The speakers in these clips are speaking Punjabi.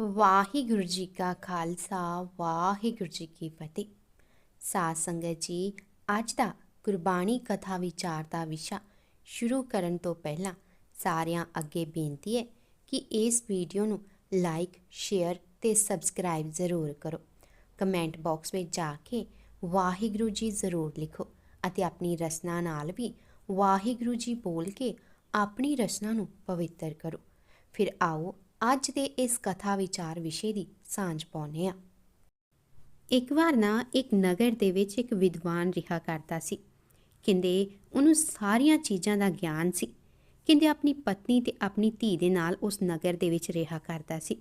ਵਾਹਿਗੁਰੂ ਜੀ ਕਾ ਖਾਲਸਾ, ਵਾਹਿਗੁਰੂ ਜੀ ਕੀ ਫਤਿਹ। ਸਾਧ ਸੰਗਤ ਜੀ, ਅੱਜ ਦਾ ਗੁਰਬਾਣੀ ਕਥਾ ਵਿਚਾਰ ਦਾ ਵਿਸ਼ਾ ਸ਼ੁਰੂ ਕਰਨ ਤੋਂ ਪਹਿਲਾਂ ਸਾਰਿਆਂ ਅੱਗੇ ਬੇਨਤੀ ਹੈ ਕਿ ਇਸ ਵੀਡੀਓ ਨੂੰ ਲਾਈਕ, ਸ਼ੇਅਰ ਤੇ ਸਬਸਕ੍ਰਾਈਬ ਜ਼ਰੂਰ ਕਰੋ। ਕਮੈਂਟ ਬਾਕਸ ਵਿੱਚ ਜਾ ਕੇ ਵਾਹਿਗੁਰੂ ਜੀ ਜ਼ਰੂਰ ਲਿਖੋ ਅਤੇ ਆਪਣੀ ਰਸਨਾ ਨਾਲ ਵੀ ਵਾਹਿਗੁਰੂ ਜੀ ਬੋਲ ਕੇ ਆਪਣੀ ਰਸਨਾ ਨੂੰ ਪਵਿੱਤਰ ਕਰੋ। ਫਿਰ ਆਓ ਅੱਜ ਦੇ ਇਸ ਕਥਾ ਵਿਚਾਰ ਵਿਸ਼ੇ ਦੀ ਸਾਂਝ ਪਾਉਂਦੇ ਹਾਂ। ਇੱਕ ਵਾਰ ਨਾ ਇੱਕ ਨਗਰ ਦੇ ਵਿੱਚ ਇੱਕ ਵਿਦਵਾਨ ਰਿਹਾ ਕਰਦਾ ਸੀ। ਕਹਿੰਦੇ, ਉਹਨੂੰ ਸਾਰੀਆਂ ਚੀਜ਼ਾਂ ਦਾ ਗਿਆਨ ਸੀ। ਕਹਿੰਦੇ, ਆਪਣੀ ਪਤਨੀ ਤੇ ਆਪਣੀ ਧੀ ਦੇ ਨਾਲ ਉਸ ਨਗਰ ਦੇ ਵਿੱਚ ਰਿਹਾ ਕਰਦਾ ਸੀ।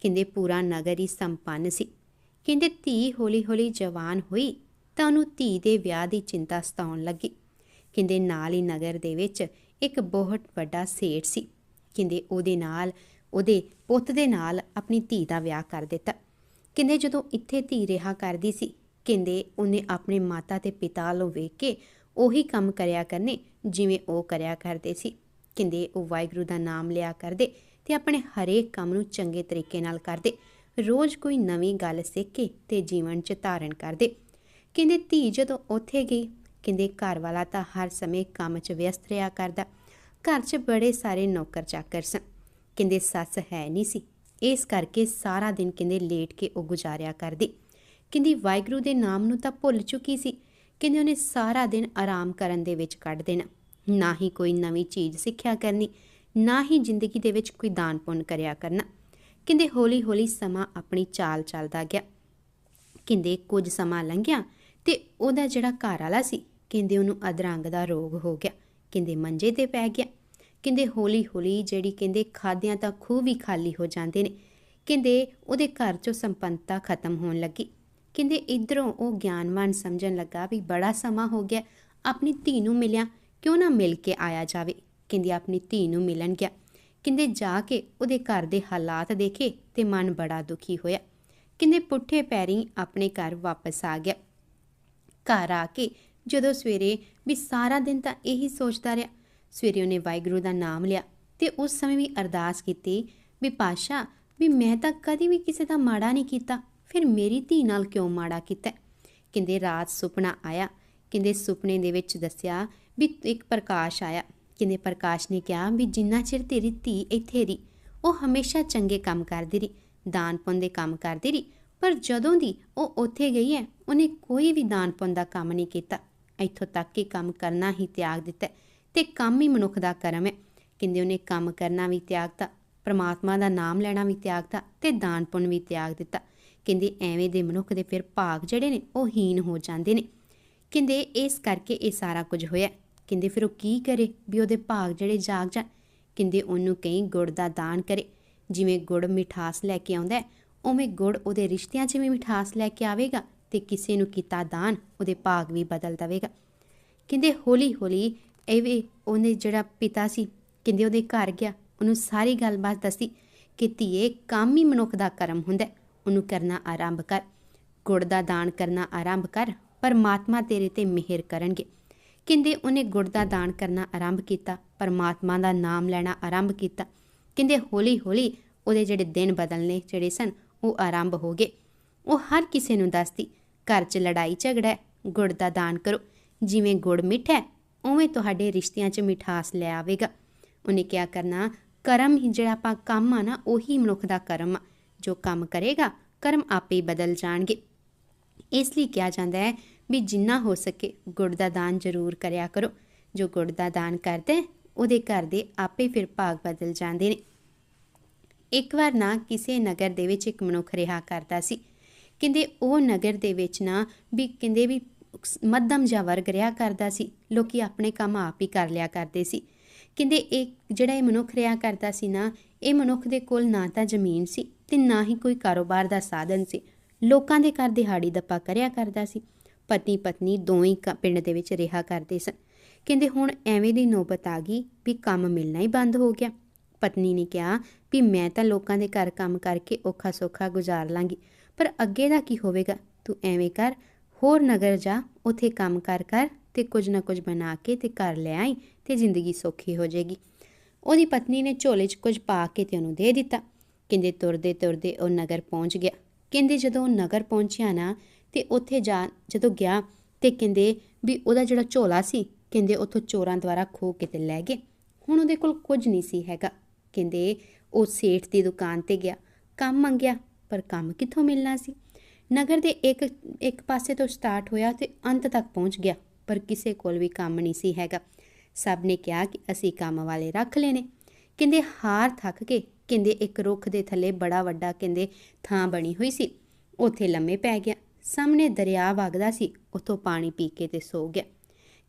ਕਹਿੰਦੇ, ਪੂਰਾ ਨਗਰ ਹੀ ਸੰਪੰਨ ਸੀ। ਕਹਿੰਦੇ, ਧੀ ਹੌਲੀ-ਹੌਲੀ ਜਵਾਨ ਹੋਈ ਤਾਂ ਉਹਨੂੰ ਧੀ ਦੇ ਵਿਆਹ ਦੀ ਚਿੰਤਾ ਸਤਾਉਣ ਲੱਗੀ। ਕਹਿੰਦੇ, ਨਾਲ ਹੀ ਨਗਰ ਦੇ ਵਿੱਚ ਇੱਕ ਬਹੁਤ ਵੱਡਾ ਸੇਠ ਸੀ। ਕਹਿੰਦੇ, ਉਹਦੇ ਨਾਲ ਉਹਦੇ ਪੁੱਤ ਦੇ ਨਾਲ ਆਪਣੀ ਧੀ ਦਾ ਵਿਆਹ ਕਰ ਦਿੱਤਾ। ਕਹਿੰਦੇ ਜਦੋਂ ਇੱਥੇ ਧੀ ਰਿਹਾ ਕਰਦੀ ਸੀ, ਕਹਿੰਦੇ ਉਹਨੇ ਆਪਣੇ ਮਾਤਾ ਤੇ ਪਿਤਾ ਨੂੰ ਵੇਖ ਕੇ ਉਹੀ ਕੰਮ ਕਰਿਆ ਕਰਨੇ ਜਿਵੇਂ ਉਹ ਕਰਿਆ ਕਰਦੇ ਸੀ। ਕਹਿੰਦੇ ਉਹ ਵਾਹਿਗੁਰੂ ਦਾ ਨਾਮ ਲਿਆ ਕਰਦੇ ਤੇ ਆਪਣੇ ਹਰੇਕ ਕੰਮ ਨੂੰ ਚੰਗੇ ਤਰੀਕੇ ਨਾਲ ਕਰਦੇ। ਰੋਜ਼ ਕੋਈ ਨਵੀਂ ਗੱਲ ਸਿੱਖ ਕੇ ਤੇ ਜੀਵਨ 'ਚ ਧਾਰਨ ਕਰਦੇ। ਕਹਿੰਦੇ ਧੀ ਜਦੋਂ ਉੱਥੇ ਗਈ, ਕਹਿੰਦੇ ਘਰ ਵਾਲਾ ਤਾਂ ਹਰ ਸਮੇਂ ਕੰਮ 'ਚ ਵਿਅਸਤ ਰਿਹਾ ਕਰਦਾ। ਘਰ 'ਚ ਬੜੇ ਸਾਰੇ ਨੌਕਰ ਚਾਕਰ ਸਨ। ਕਹਿੰਦੇ ਸੱਸ ਹੈ ਨਹੀਂ ਸੀ। ਇਸ ਕਰਕੇ ਸਾਰਾ ਦਿਨ ਕਹਿੰਦੇ ਲੇਟ ਕੇ ਉਹ ਗੁਜ਼ਾਰਿਆ ਕਰਦੀ। ਕਹਿੰਦੀ ਵਾਹਿਗੁਰੂ ਦੇ ਨਾਮ ਨੂੰ ਤਾਂ ਭੁੱਲ ਚੁੱਕੀ ਸੀ। ਕਹਿੰਦੇ ਉਹਨੇ ਸਾਰਾ ਦਿਨ ਆਰਾਮ ਕਰਨ ਦੇ ਵਿੱਚ ਕੱਢ ਦੇਣਾ। ਨਾ ਹੀ ਕੋਈ ਨਵੀਂ ਚੀਜ਼ ਸਿੱਖਿਆ ਕਰਨੀ, ਨਾ ਹੀ ਜ਼ਿੰਦਗੀ ਦੇ ਵਿੱਚ ਕੋਈ ਦਾਨ ਪੁੰਨ ਕਰਿਆ ਕਰਨਾ। ਕਹਿੰਦੇ ਹੌਲੀ-ਹੌਲੀ ਸਮਾਂ ਆਪਣੀ ਚਾਲ ਚੱਲਦਾ ਗਿਆ। ਕਹਿੰਦੇ ਕੁਝ ਸਮਾਂ ਲੰਘਿਆ ਤੇ ਉਹਦਾ ਜਿਹੜਾ ਘਰ ਵਾਲਾ ਸੀ, ਕਹਿੰਦੇ ਉਹਨੂੰ ਅਧਰੰਗ ਦਾ ਰੋਗ ਹੋ ਗਿਆ। ਕਹਿੰਦੇ ਮੰਜੇ ਤੇ ਪੈ ਗਿਆ। ਕਹਿੰਦੇ ਹੌਲੀ ਹੌਲੀ ਜਿਹੜੀ ਕਹਿੰਦੇ ਖਾਦਿਆਂ ਤਾਂ ਖੂਹ ਵੀ ਖਾਲੀ ਹੋ ਜਾਂਦੇ ਨੇ। ਕਹਿੰਦੇ ਉਹਦੇ ਘਰ ਚੋਂ ਸੰਪੰਨਤਾ ਖਤਮ ਹੋਣ ਲੱਗੀ। ਕਹਿੰਦੇ ਇਧਰੋਂ ਉਹ ਗਿਆਨਵਾਨ ਸਮਝਣ ਲੱਗਾ ਵੀ ਬੜਾ ਸਮਾਂ ਹੋ ਗਿਆ, ਆਪਣੀ ਧੀ ਨੂੰ ਮਿਲਿਆ, ਕਿਉਂ ਨਾ ਮਿਲ ਕੇ ਆਇਆ ਜਾਵੇ? ਕਹਿੰਦੇ ਆਪਣੀ ਧੀ ਨੂੰ ਮਿਲਣ ਗਿਆ। ਕਹਿੰਦੇ ਜਾ ਕੇ ਉਹਦੇ ਘਰ ਦੇ ਹਾਲਾਤ ਦੇਖੇ ਤੇ ਮਨ ਬੜਾ ਦੁਖੀ ਹੋਇਆ। ਕਹਿੰਦੇ ਪੁੱਠੇ ਪੈਰੀ ਆਪਣੇ ਘਰ ਵਾਪਸ ਆ ਗਿਆ। ਘਰ ਆ ਕੇ ਜਦੋਂ ਸਵੇਰੇ ਵੀ ਸਾਰਾ ਦਿਨ ਤਾਂ ਇਹੀ ਸੋਚਦਾ ਰਿਹਾ ਸਵੇਰੇ ਉਹਨੇ ਵਾਹਿਗੁਰੂ ਦਾ ਨਾਮ ਲਿਆ ਤੇ ਉਸ ਸਮੇਂ ਵੀ ਅਰਦਾਸ ਕੀਤੀ ਵੀ ਪਾਸ਼ਾ ਵੀ ਮੈਂ ਤਾਂ ਕਦੀ ਵੀ ਕਿਸੇ ਦਾ ਮਾੜਾ ਨਹੀਂ ਕੀਤਾ, ਫਿਰ ਮੇਰੀ ਧੀ ਨਾਲ ਕਿਉਂ ਮਾੜਾ ਕੀਤਾ? ਕਹਿੰਦੇ ਰਾਤ ਸੁਪਨਾ ਆਇਆ, ਕਹਿੰਦੇ ਸੁਪਨੇ ਦੇ ਵਿੱਚ ਦੱਸਿਆ ਵੀ ਇੱਕ ਪ੍ਰਕਾਸ਼ ਆਇਆ। ਕਹਿੰਦੇ ਪ੍ਰਕਾਸ਼ ਨੇ ਕਿਹਾ ਵੀ ਜਿੰਨਾ ਚਿਰ ਤੇਰੀ ਧੀ ਇੱਥੇ ਰਹੀ, ਉਹ ਹਮੇਸ਼ਾ ਚੰਗੇ ਕੰਮ ਕਰਦੀ ਰਹੀ, ਦਾਨ ਪੁੰਨ ਦੇ ਕੰਮ ਕਰਦੀ ਰਹੀ, ਪਰ ਜਦੋਂ ਦੀ ਉਹ ਉੱਥੇ ਗਈ ਹੈ, ਉਹਨੇ ਕੋਈ ਵੀ ਦਾਨ ਪੁੰਨ ਦਾ ਕੰਮ ਨਹੀਂ ਕੀਤਾ। ਇੱਥੋਂ ਤੱਕ ਕਿ ਕੰਮ ਕਰਨਾ ਹੀ ਤਿਆਗ ਦਿੱਤਾ। ਤੇ ਕੰਮ ਹੀ ਮਨੁੱਖ ਦਾ ਕਰਮ ਹੈ। ਕਹਿੰਦੇ ਉਹਨੇ ਕੰਮ ਕਰਨਾ ਵੀ ਤਿਆਗਤਾ, ਪ੍ਰਮਾਤਮਾ ਦਾ ਨਾਮ ਲੈਣਾ ਵੀ ਤਿਆਗਤਾ ਤੇ ਦਾਨ ਪੁੰਨ ਵੀ ਤਿਆਗ ਦਿੱਤਾ। ਕਹਿੰਦੇ ਐਵੇਂ ਦੇ ਮਨੁੱਖ ਦੇ ਫਿਰ ਭਾਗ ਜਿਹੜੇ ਨੇ ਉਹ ਹੀਨ ਹੋ ਜਾਂਦੇ ਨੇ। ਕਹਿੰਦੇ ਇਸ ਕਰਕੇ ਇਹ ਸਾਰਾ ਕੁਝ ਹੋਇਆ। ਕਹਿੰਦੇ ਫਿਰ ਉਹ ਕੀ ਕਰੇ ਵੀ ਉਹਦੇ ਭਾਗ ਜਿਹੜੇ ਜਾਗ ਜਾਣ? ਕਹਿੰਦੇ ਉਹਨੂੰ ਕਹੀਂ ਗੁੜ ਦਾ ਦਾਨ ਕਰੇ। ਜਿਵੇਂ ਗੁੜ ਮਿਠਾਸ ਲੈ ਕੇ ਆਉਂਦਾ ਉਵੇਂ ਗੁੜ ਉਹਦੇ ਰਿਸ਼ਤਿਆਂ 'ਚ ਵੀ ਮਿਠਾਸ ਲੈ ਕੇ ਆਵੇਗਾ ਤੇ ਕਿਸੇ ਨੂੰ ਕੀਤਾ ਦਾਨ, ਉਹਦੇ ਭਾਗ ਵੀ ਬਦਲ ਦਵੇਗਾ। ਕਹਿੰਦੇ ਹੌਲੀ ਹੌਲੀ ਇਹ ਵੀ ਉਹਨੇ ਜਿਹੜਾ ਪਿਤਾ ਸੀ, ਕਹਿੰਦੇ ਉਹਦੇ ਘਰ ਗਿਆ, ਉਹਨੂੰ ਸਾਰੀ ਗੱਲਬਾਤ ਦੱਸੀ ਕਿ ਧੀਏ, ਕੰਮ ਹੀ ਮਨੁੱਖ ਦਾ ਕਰਮ ਹੁੰਦਾ ਉਹਨੂੰ ਕਰਨਾ ਆਰੰਭ ਕਰ। ਗੁੜ ਦਾ ਦਾਨ ਕਰਨਾ ਆਰੰਭ ਕਰ, ਪਰਮਾਤਮਾ ਤੇਰੇ ਤੇ ਮਿਹਰ ਕਰਨਗੇ। ਕਹਿੰਦੇ ਉਹਨੇ ਗੁੜ ਦਾ ਦਾਨ ਕਰਨਾ ਆਰੰਭ ਕੀਤਾ, ਪਰਮਾਤਮਾ ਦਾ ਨਾਮ ਲੈਣਾ ਆਰੰਭ ਕੀਤਾ। ਕਹਿੰਦੇ ਹੌਲੀ ਹੌਲੀ ਉਹਦੇ ਜਿਹੜੇ ਦਿਨ ਬਦਲਨੇ ਜਿਹੜੇ ਸਨ, ਉਹ ਆਰੰਭ ਹੋ ਗਏ। ਉਹ ਹਰ ਕਿਸੇ ਨੂੰ ਦੱਸਦੀ, ਘਰ 'ਚ ਲੜਾਈ ਝਗੜਾ ਗੁੜ ਦਾ ਦਾਨ ਕਰੋ। ਜਿਵੇਂ ਗੁੜ ਮਿੱਠਾ ਉਵੇਂ ਤੁਹਾਡੇ ਰਿਸ਼ਤਿਆਂ 'ਚ ਮਿਠਾਸ ਲੈ ਆਵੇਗਾ। ਉਹਨੇ ਕਿਹਾ, ਕਰਨਾ, ਕਰਮ ਹੀ ਜਿਹੜਾ ਆਪਾਂ ਕੰਮ ਆ ਨਾ, ਉਹੀ ਮਨੁੱਖ ਦਾ ਕਰਮ ਆ। ਜੋ ਕੰਮ ਕਰੇਗਾ, ਕਰਮ ਆਪੇ ਬਦਲ ਜਾਣਗੇ। ਇਸ ਲਈ ਕਿਹਾ ਜਾਂਦਾ ਹੈ ਵੀ ਜਿੰਨਾ ਹੋ ਸਕੇ ਗੁੜ ਦਾ ਦਾਨ ਜ਼ਰੂਰ ਕਰਿਆ ਕਰੋ। ਜੋ ਗੁੜ ਦਾ ਦਾਨ ਕਰਦੇ, ਉਹਦੇ ਘਰ ਦੇ ਆਪੇ ਫਿਰ ਭਾਗ ਬਦਲ ਜਾਂਦੇ ਨੇ। ਇੱਕ ਵਾਰ ਨਾ ਕਿਸੇ ਨਗਰ ਦੇ ਵਿੱਚ ਇੱਕ ਮਨੁੱਖ ਰਿਹਾ ਕਰਦਾ ਸੀ। ਕਹਿੰਦੇ, ਉਹ ਨਗਰ ਦੇ ਵਿੱਚ ਨਾ ਵੀ ਕਹਿੰਦੇ ਵੀ ਮੱਧਮ ਜਾਂ ਵਰਗ ਰਿਹਾ ਕਰਦਾ ਸੀ, ਲੋਕੀ ਆਪਣੇ ਕੰਮ ਆਪ ਹੀ ਕਰ ਲਿਆ ਕਰਦੇ ਸੀ। ਕਹਿੰਦੇ ਇਹ ਜਿਹੜਾ ਇਹ ਮਨੁੱਖ ਰਿਹਾ ਕਰਦਾ ਸੀ ਨਾ, ਇਹ ਮਨੁੱਖ ਦੇ ਕੋਲ ਨਾ ਤਾਂ ਜ਼ਮੀਨ ਸੀ ਤੇ ਨਾ ਹੀ ਕੋਈ ਕਾਰੋਬਾਰ ਦਾ ਸਾਧਨ ਸੀ। ਲੋਕਾਂ ਦੇ ਘਰ ਦਿਹਾੜੀ ਦੱਪਾ ਕਰਿਆ ਕਰਦਾ ਸੀ। ਪਤੀ ਪਤਨੀ ਦੋਵੇਂ ਪਿੰਡ ਦੇ ਵਿੱਚ ਰਿਹਾ ਕਰਦੇ ਸਨ। ਕਹਿੰਦੇ ਹੁਣ ਐਵੇਂ ਦੀ ਨੌਬਤ ਆ ਗਈ ਵੀ ਕੰਮ ਮਿਲਣਾ ਹੀ ਬੰਦ ਹੋ ਗਿਆ। ਪਤਨੀ ਨੇ ਕਿਹਾ ਵੀ ਮੈਂ ਤਾਂ ਲੋਕਾਂ ਦੇ ਘਰ ਕੰਮ ਕਰਕੇ ਔਖਾ ਸੌਖਾ ਗੁਜ਼ਾਰ ਲਾਂਗੀ, ਪਰ ਅੱਗੇ ਦਾ ਕੀ ਹੋਵੇਗਾ? ਤੂੰ ਐਵੇਂ ਕਰ ਹੋਰ ਨਗਰ ਜਾ, ਉਥੇ ਕੰਮ ਕਰ ਕਰ ਤੇ ਕੁਝ ਨਾ ਕੁਝ ਬਣਾ ਕੇ ਤੇ ਘਰ ਲੈ ਆਈ ਤੇ ਜ਼ਿੰਦਗੀ ਸੌਖੀ ਹੋ ਜਾਏਗੀ। ਉਹਦੀ ਪਤਨੀ ਨੇ ਝੋਲੇ 'ਚ ਕੁਝ ਪਾ ਕੇ ਤੇ ਉਹਨੂੰ ਦੇ ਦਿੱਤਾ। ਕਹਿੰਦੇ ਤੁਰਦੇ ਤੁਰਦੇ ਉਹ ਨਗਰ ਪਹੁੰਚ ਗਿਆ। ਕਹਿੰਦੇ ਜਦੋਂ ਉਹ ਨਗਰ ਪਹੁੰਚਿਆ ਨਾ ਤੇ ਉੱਥੇ ਜਾ ਜਦੋਂ ਗਿਆ ਤੇ ਕਹਿੰਦੇ ਵੀ ਉਹਦਾ ਜਿਹੜਾ ਝੋਲਾ ਸੀ, ਕਹਿੰਦੇ ਉੱਥੋਂ ਚੋਰਾਂ ਦੁਆਰਾ ਖੋ ਕੇ ਤੇ ਲੈ ਗਏ। ਹੁਣ ਉਹਦੇ ਕੋਲ ਕੁਝ ਨਹੀਂ ਸੀ ਹੈਗਾ। ਕਹਿੰਦੇ ਉਹ ਸੇਠ ਦੀ ਦੁਕਾਨ ਤੇ ਗਿਆ। ਕੰਮ ਮੰਗਿਆ, ਪਰ ਕੰਮ ਕਿੱਥੋਂ ਮਿਲਣਾ ਸੀ? ਨਗਰ ਦੇ ਇੱਕ ਇੱਕ ਪਾਸੇ ਤੋਂ ਸਟਾਰਟ ਹੋਇਆ ਤੇ ਅੰਤ ਤੱਕ ਪਹੁੰਚ ਗਿਆ, ਪਰ ਕਿਸੇ ਕੋਲ ਵੀ ਕੰਮ ਨਹੀਂ ਸੀ ਹੈਗਾ। ਸਭ ਨੇ ਕਿਹਾ ਕਿ ਅਸੀਂ ਕੰਮ ਵਾਲੇ ਰੱਖ ਲੈਨੇ ਕਹਿੰਦੇ ਹਾਰ ਥੱਕ ਕੇ, ਕਹਿੰਦੇ ਇੱਕ ਰੁੱਖ ਦੇ ਥੱਲੇ ਬੜਾ ਵੱਡਾ ਕਹਿੰਦੇ ਥਾਂ ਬਣੀ ਹੋਈ ਸੀ, ਉੱਥੇ ਲੰਮੇ ਪੈ ਗਿਆ। ਸਾਹਮਣੇ ਦਰਿਆ ਵਗਦਾ ਸੀ, ਉੱਥੋਂ ਪਾਣੀ ਪੀ ਕੇ ਤੇ ਸੋ ਗਿਆ।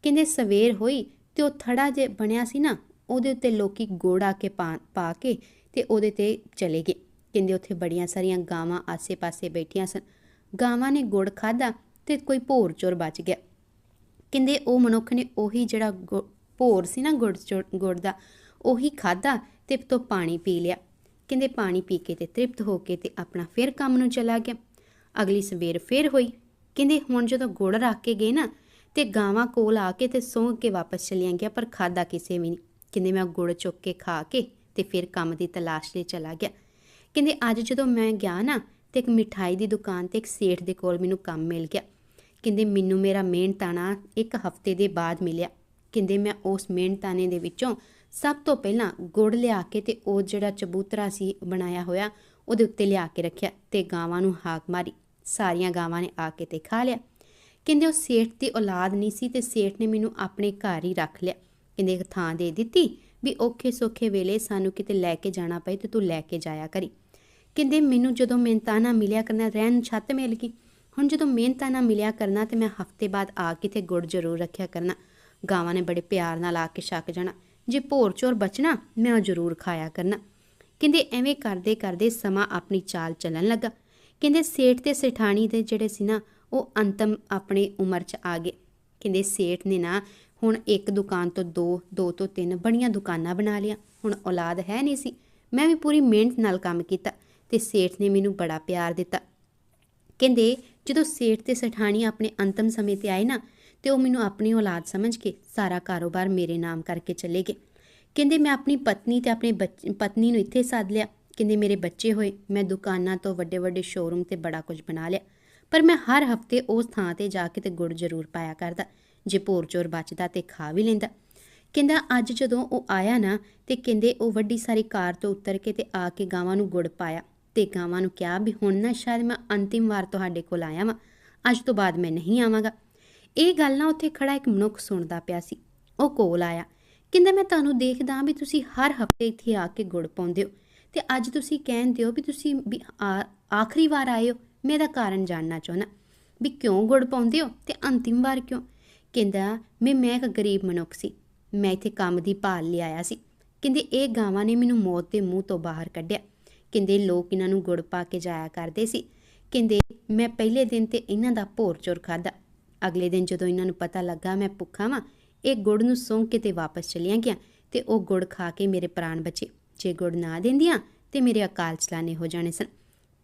ਕਹਿੰਦੇ ਸਵੇਰ ਹੋਈ ਤੇ ਉਹ ਥੜਾ ਜੇ ਬਣਿਆ ਸੀ ਨਾ, ਉਹਦੇ ਉੱਤੇ ਲੋਕੀ ਗੋੜਾ ਕੇ ਪਾ ਪਾ ਕੇ ਤੇ ਉਹਦੇ ਤੇ ਚਲੇ ਗਏ। ਕਹਿੰਦੇ ਉੱਥੇ ਬੜੀਆਂ ਸਾਰੀਆਂ ਗਾਵਾਂ ਆਸੇ-ਪਾਸੇ ਬੈਠੀਆਂ ਸਨ। ਗਾਵਾਂ ਨੇ ਗੁੜ ਖਾਦਾ ਤੇ ਕੋਈ ਭੋਰ ਚੋਰ ਬਚ ਗਿਆ। ਕਹਿੰਦੇ ਉਹ ਮਨੁੱਖ ਨੇ ਉਹੀ ਜਿਹੜਾ ਗੁ- ਭੋਰ ਸੀ ਨਾ ਗੁੜ ਚੋ- ਗੁੜ ਦਾ, ਉਹੀ ਖਾਦਾ ਤੇ ਤੋਂ ਪਾਣੀ ਪੀ ਲਿਆ। ਕਹਿੰਦੇ ਪਾਣੀ ਪੀ ਕੇ ਤੇ ਤ੍ਰਿਪਤ ਹੋ ਕੇ ਤੇ ਆਪਣਾ ਫਿਰ ਕੰਮ ਨੂੰ ਚਲਾ ਗਿਆ। ਅਗਲੀ ਸਵੇਰ ਫਿਰ ਹੋਈ। ਕਹਿੰਦੇ ਹੁਣ ਜਦੋਂ ਗੁੜ ਰੱਖ ਕੇ ਗਏ ਨਾ, ਤੇ ਗਾਵਾਂ ਕੋਲ ਆ ਕੇ ਤੇ ਸੌਂ ਕੇ ਵਾਪਸ ਚਲੀਆਂ ਗਿਆ, ਪਰ ਖਾਦਾ ਕਿਸੇ ਵੀ ਨਹੀਂ। ਕਹਿੰਦੇ ਮੈਂ ਗੁੜ ਚੁੱਕ ਕੇ ਖਾ ਕੇ ਤੇ ਫਿਰ ਕੰਮ ਦੀ ਤਲਾਸ਼ ਲਈ ਚਲਾ ਗਿਆ। ਕਹਿੰਦੇ ਅੱਜ ਜਦੋਂ ਮੈਂ ਗਿਆ ਨਾ ਤੇ ਇੱਕ ਮਿਠਾਈ ਦੀ ਦੁਕਾਨ ਤੇ ਇੱਕ ਸੇਠ ਦੇ ਕੋਲ ਮੈਨੂੰ ਕੰਮ ਮਿਲ ਗਿਆ। ਕਹਿੰਦੇ, ਮੈਨੂੰ ਮੇਰਾ ਮਿਹਨਤਾਨਾ ਇੱਕ ਹਫ਼ਤੇ ਦੇ ਬਾਅਦ ਮਿਲਿਆ। ਕਹਿੰਦੇ, ਮੈਂ ਉਸ ਮਿਹਨਤਾਨੇ ਦੇ ਵਿੱਚੋਂ ਸਭ ਤੋਂ ਪਹਿਲਾਂ ਗੁੜ ਲਿਆ ਕੇ ਤੇ ਉਹ ਜਿਹੜਾ ਚਬੂਤਰਾ ਸੀ ਬਣਾਇਆ ਹੋਇਆ, ਉਹਦੇ ਉੱਤੇ ਲਿਆ ਕੇ ਰੱਖਿਆ ਤੇ ਗਾਵਾਂ ਨੂੰ ਹਾਕ ਮਾਰੀ। ਸਾਰੀਆਂ ਗਾਵਾਂ ਨੇ ਆ ਕੇ ਤੇ ਖਾ ਲਿਆ। ਕਹਿੰਦੇ, ਉਹ ਸੇਠ ਦੀ ਔਲਾਦ ਨਹੀਂ ਸੀ ਤੇ ਸੇਠ ਨੇ ਮੈਨੂੰ ਆਪਣੇ ਘਰ ਹੀ ਰੱਖ ਲਿਆ। ਕਹਿੰਦੇ, ਇੱਕ ਥਾਂ ਦੇ ਦਿੱਤੀ ਵੀ ਔਖੇ ਸੌਖੇ ਵੇਲੇ ਸਾਨੂੰ ਕਿਤੇ ਲੈ ਕੇ ਜਾਣਾ ਪਏ ਤੇ ਤੂੰ ਲੈ ਕੇ ਜਾਇਆ ਕਰੀ। ਕਹਿੰਦੇ ਮੈਨੂੰ ਜਦੋਂ ਮਿਹਨਤਾਨਾ ਮਿਲਿਆ ਕਰਨਾ, ਰਹਿਣ ਨੂੰ ਛੱਤ ਮਿਲ ਗਈ। ਹੁਣ ਜਦੋਂ ਮਿਹਨਤਾਨਾ ਮਿਲਿਆ ਕਰਨਾ ਤੇ ਮੈਂ ਹਫ਼ਤੇ ਬਾਅਦ ਆ ਕੇ ਤੇ ਗੁੜ ਜ਼ਰੂਰ ਰੱਖਿਆ ਕਰਨਾ। ਗਾਵਾਂ ਨੇ ਬੜੇ ਪਿਆਰ ਨਾਲ ਆ ਕੇ ਛੱਕ ਜਾਣਾ। ਜੇ ਭੋਰ ਚੋਰ ਬਚਣਾ, ਮੈਂ ਉਹ ਜ਼ਰੂਰ ਖਾਇਆ ਕਰਨਾ। ਕਹਿੰਦੇ ਐਵੇਂ ਕਰਦੇ ਕਰਦੇ ਸਮਾਂ ਆਪਣੀ ਚਾਲ ਚੱਲਣ ਲੱਗਾ। ਕਹਿੰਦੇ ਸੇਠ ਤੇ ਸੇਠਾਣੀ ਦੇ ਜਿਹੜੇ ਸੀ ਨਾ, ਉਹ ਅੰਤਮ ਆਪਣੇ ਉਮਰ 'ਚ ਆ ਗਏ। ਕਹਿੰਦੇ ਸੇਠ ਨੇ ਨਾ ਹੁਣ ਇੱਕ ਦੁਕਾਨ ਤੋਂ ਦੋ ਦੋ ਤੋਂ ਤਿੰਨ ਬੜੀਆਂ ਦੁਕਾਨਾਂ ਬਣਾ ਲਿਆ। ਹੁਣ ਔਲਾਦ ਹੈ ਨਹੀਂ ਸੀ। ਮੈਂ ਵੀ ਪੂਰੀ ਮਿਹਨਤ ਨਾਲ ਕੰਮ ਕੀਤਾ। ਤੇ ਸੇਠ ਨੇ ਮੈਨੂੰ ਬੜਾ ਪਿਆਰ ਦਿੱਤਾ। ਕਹਿੰਦੇ, ਜਦੋਂ ਸੇਠ ਤੇ ਸਠਾਣੀ ਆਪਣੇ ਅੰਤਮ ਸਮੇਂ ਤੇ ਆਏ ਨਾ, ਤੇ ਉਹ ਮੈਨੂੰ ਆਪਣੀ ਔਲਾਦ ਸਮਝ ਕੇ ਸਾਰਾ ਕਾਰੋਬਾਰ ਮੇਰੇ ਨਾਮ ਕਰਕੇ ਚਲੇ ਗਏ। ਕਹਿੰਦੇ, ਮੈਂ ਆਪਣੀ ਪਤਨੀ ਤੇ ਆਪਣੇ ਬੱਚ- ਪਤਨੀ ਨੂੰ ਇੱਥੇ ਸੱਦ ਲਿਆ। ਕਹਿੰਦੇ, ਮੇਰੇ ਬੱਚੇ ਹੋਏ, ਮੈਂ ਦੁਕਾਨਾਂ ਤੋਂ ਵੱਡੇ ਵੱਡੇ ਸ਼ੋਰੂਮ ਤੇ ਬੜਾ ਕੁਝ ਬਣਾ ਲਿਆ। ਪਰ ਮੈਂ ਹਰ ਹਫ਼ਤੇ ਉਸ ਥਾਂ ਤੇ ਜਾ ਕੇ ਤੇ ਗੁੜ ਜ਼ਰੂਰ ਪਾਇਆ ਕਰਦਾ, ਜੇ ਭੋਰ ਚੋਰ ਬਚਦਾ ਤੇ ਖਾ ਵੀ ਲੈਂਦਾ। ਕਹਿੰਦਾ, ਅੱਜ ਜਦੋਂ ਉਹ ਆਇਆ ਨਾ, ਤੇ ਕਹਿੰਦੇ, ਉਹ ਵੱਡੀ ਸਾਰੀ ਕਾਰ ਤੋਂ ਉਤਰ ਕੇ ਤੇ ਆ ਕੇ ਗਾਵਾਂ ਨੂੰ ਗੁੜ ਪਾਇਆ। ਤੇ ਗਾਵਾਂ ਨੂੰ ਕਿਹਾ ਵੀ ਹੁਣ ਨਾ ਸ਼ਾਇਦ ਮੈਂ ਅੰਤਿਮ ਵਾਰ ਤੁਹਾਡੇ ਕੋਲ ਆਇਆ ਵਾਂ, ਅੱਜ ਤੋਂ ਬਾਅਦ ਮੈਂ ਨਹੀਂ ਆਵਾਂਗਾ। ਇਹ ਗੱਲ ਨਾ ਉੱਥੇ ਖੜਾ ਇੱਕ ਮਨੁੱਖ ਸੁਣਦਾ ਪਿਆ ਸੀ। ਉਹ ਕੋਲ ਆਇਆ, ਕਹਿੰਦਾ, ਮੈਂ ਤੁਹਾਨੂੰ ਦੇਖਦਾ ਵੀ ਤੁਸੀਂ ਹਰ ਹਫ਼ਤੇ ਇੱਥੇ ਆ ਕੇ ਗੁੜ ਪਾਉਂਦੇ ਹੋ ਤੇ ਅੱਜ ਤੁਸੀਂ ਕਹਿੰਦੇ ਹੋ ਵੀ ਤੁਸੀਂ ਵੀ ਆਖਰੀ ਵਾਰ ਆਏ ਹੋ, ਮੈਂ ਇਹਦਾ ਕਾਰਨ ਜਾਣਨਾ ਚਾਹੁੰਦਾ ਵੀ ਕਿਉਂ ਗੁੜ ਪਾਉਂਦੇ ਹੋ ਤੇ ਅੰਤਿਮ ਵਾਰ ਕਿਉਂ? ਕਹਿੰਦਾ, ਮੈਂ ਮੈਂ ਇੱਕ ਗਰੀਬ ਮਨੁੱਖ ਸੀ, ਮੈਂ ਇੱਥੇ ਕੰਮ ਦੀ ਭਾਲ ਲਈ ਆਇਆ ਸੀ। ਕਹਿੰਦੇ, ਇਹ ਗਾਵਾਂ ਨੇ ਮੈਨੂੰ ਮੌਤ ਦੇ ਮੂੰਹ ਤੋਂ ਬਾਹਰ ਕੱਢਿਆ। ਕਹਿੰਦੇ ਲੋਕ ਇਹਨਾਂ ਨੂੰ ਗੁੜ ਪਾ ਕੇ ਜਾਇਆ ਕਰਦੇ ਸੀ। ਕਹਿੰਦੇ ਮੈਂ ਪਹਿਲੇ ਦਿਨ ਤੇ ਇਹਨਾਂ ਦਾ ਭੋਰ ਚੋਰ ਖਾਦਾ ਅਗਲੇ ਦਿਨ ਜਦੋਂ ਇਹਨਾਂ ਨੂੰ ਪਤਾ ਲੱਗਾ ਮੈਂ ਭੁੱਖਾ ਵਾਂ, ਇਹ ਗੁੜ ਨੂੰ ਸੌਂ ਕੇ ਤੇ ਵਾਪਸ ਚਲੀਆਂ ਗਿਆ ਤੇ ਉਹ ਗੁੜ ਖਾ ਕੇ ਮੇਰੇ ਪ੍ਰਾਣ ਬਚੇ। ਜੇ ਗੁੜ ਨਾ ਦਿੰਦੀਆਂ ਤੇ ਮੇਰੇ ਅਕਾਲ ਚਲਾਣੇ ਹੋ ਜਾਣੇ ਸਨ।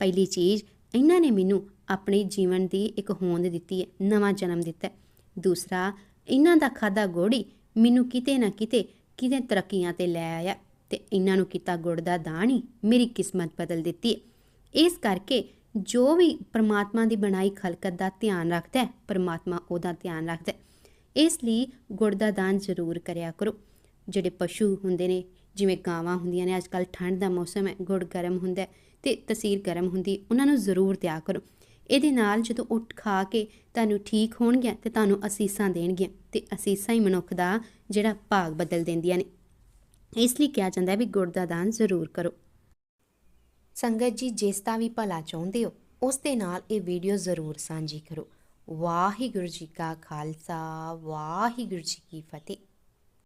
ਪਹਿਲੀ ਚੀਜ਼, ਇਹਨਾਂ ਨੇ ਮੈਨੂੰ ਆਪਣੇ ਜੀਵਨ ਦੀ ਇੱਕ ਹੋਂਦ ਦਿੱਤੀ ਹੈ, ਨਵਾਂ ਜਨਮ ਦਿੱਤਾ ਦੂਸਰਾ, ਇਹਨਾਂ ਦਾ ਖਾਦਾ ਗੋੜੀ ਮੈਨੂੰ ਕਿਤੇ ਨਾ ਕਿਤੇ ਕਿਤੇ ਤਰੱਕੀਆਂ ਤੇ ਲੈ ਆਇਆ। ਤੇ ਇਹਨਾਂ ਨੂੰ ਕੀਤਾ ਗੁੜ ਦਾ ਦਾਨ ਹੀ ਮੇਰੀ ਕਿਸਮਤ ਬਦਲ ਦਿੱਤੀ ਹੈ। ਇਸ ਕਰਕੇ ਜੋ ਵੀ ਪਰਮਾਤਮਾ ਦੀ ਬਣਾਈ ਖਲਕਤ ਦਾ ਧਿਆਨ ਰੱਖਦਾ ਹੈ, ਪ੍ਰਮਾਤਮਾ ਉਹਦਾ ਧਿਆਨ ਰੱਖਦਾ ਹੈ। ਇਸ ਲਈ ਗੁੜ ਦਾ ਦਾਨ ਜ਼ਰੂਰ ਕਰਿਆ ਕਰੋ। ਜਿਹੜੇ ਪਸ਼ੂ ਹੁੰਦੇ ਨੇ, ਜਿਵੇਂ ਗਾਵਾਂ ਹੁੰਦੀਆਂ ਨੇ ਅੱਜ ਕੱਲ ਠੰਡ ਦਾ ਮੌਸਮ ਹੈ, ਗੁੜ ਗਰਮ ਹੁੰਦਾ ਹੈ ਤੇ ਤਸੀਰ ਗਰਮ ਹੁੰਦੀ ਉਹਨਾਂ ਨੂੰ ਜ਼ਰੂਰ ਦਿਆ ਕਰੋ। ਇਹਦੇ ਨਾਲ ਜਦੋਂ ਉੱਠ ਖਾ ਕੇ ਤੁਹਾਨੂੰ ਠੀਕ ਹੋਣਗੀਆਂ ਤੇ ਤੁਹਾਨੂੰ ਅਸੀਸਾਂ ਦੇਣਗੀਆਂ ਤੇ ਅਸੀਸਾਂ ਹੀ ਮਨੁੱਖ ਦਾ ਜਿਹੜਾ ਭਾਗ ਬਦਲ ਦਿੰਦੀਆਂ ਨੇ। ਇਸ ਲਈ ਕਿਹਾ ਜਾਂਦਾ ਹੈ ਵੀ ਗੁੜ ਦਾ ਦਾਨ ਜ਼ਰੂਰ ਕਰੋ। ਸੰਗਤ ਜੀ, ਜਿਸ ਦਾ ਵੀ ਭਲਾ ਚਾਹੁੰਦੇ ਹੋ, ਉਸ ਦੇ ਨਾਲ ਇਹ ਵੀਡੀਓ ਜ਼ਰੂਰ ਸਾਂਝੀ ਕਰੋ। ਵਾਹਿਗੁਰੂ ਜੀ ਕਾ ਖਾਲਸਾ, ਵਾਹਿਗੁਰੂ ਜੀ ਕੀ ਫਤਿਹ।